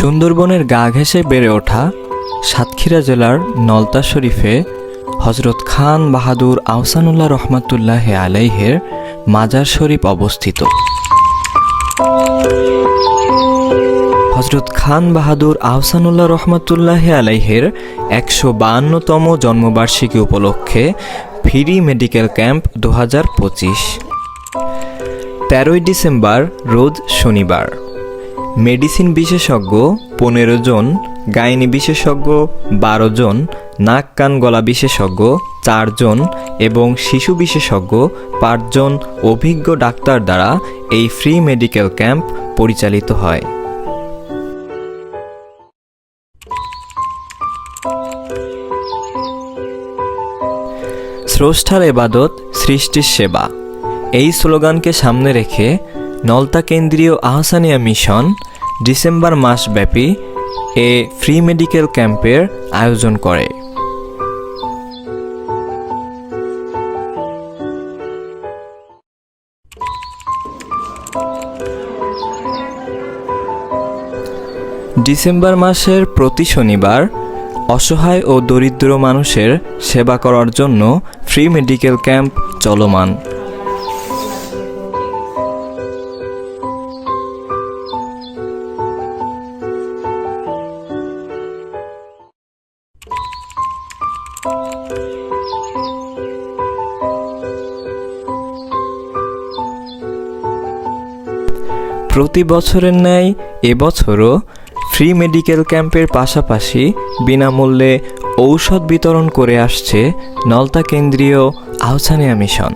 সুন্দরবনের গা ঘেঁষে বেড়ে ওঠা সাতক্ষীরা জেলার নলতা শরীফে হজরত খান বাহাদুর আহসানুল্লাহ রহমাতুল্লাহ আলাইহের মাজার শরীফ অবস্থিত। হজরত খান বাহাদুর আহসানুল্লাহ রহমাতুল্লাহ আলাইহের একশো বাহান্নতম জন্মবার্ষিকী উপলক্ষে ফ্রি মেডিকেল ক্যাম্প দু হাজার পঁচিশ। তেরোই ডিসেম্বর, রোজ শনিবার। মেডিসিন বিশেষজ্ঞ পনেরো জন, গাইনি বিশেষজ্ঞ বারো জন, নাক কান গলা বিশেষজ্ঞ চারজন এবং শিশু বিশেষজ্ঞ পাঁচজন অভিজ্ঞ ডাক্তার দ্বারা এই ফ্রি মেডিকেল ক্যাম্প পরিচালিত হয়। স্রষ্টার এবাদত, সৃষ্টির সেবা। এই স্লোগানকে সামনে রেখে নলতা কেন্দ্রীয় আহসানিয়া মিশন ডিসেম্বর মাসব্যাপী এ ফ্রি মেডিকেল ক্যাম্পের আয়োজন করে। ডিসেম্বর মাসের প্রতি শনিবার অসহায় ও দরিদ্র মানুষের সেবা করার জন্য ফ্রি মেডিকেল ক্যাম্প চলমান। প্রতি বছরের ন্যায় এবছরও ফ্রি মেডিকেল ক্যাম্পের পাশাপাশি বিনামূল্যে ঔষধ বিতরণ করে আসছে নলতা কেন্দ্রীয় আহসানিয়া মিশন।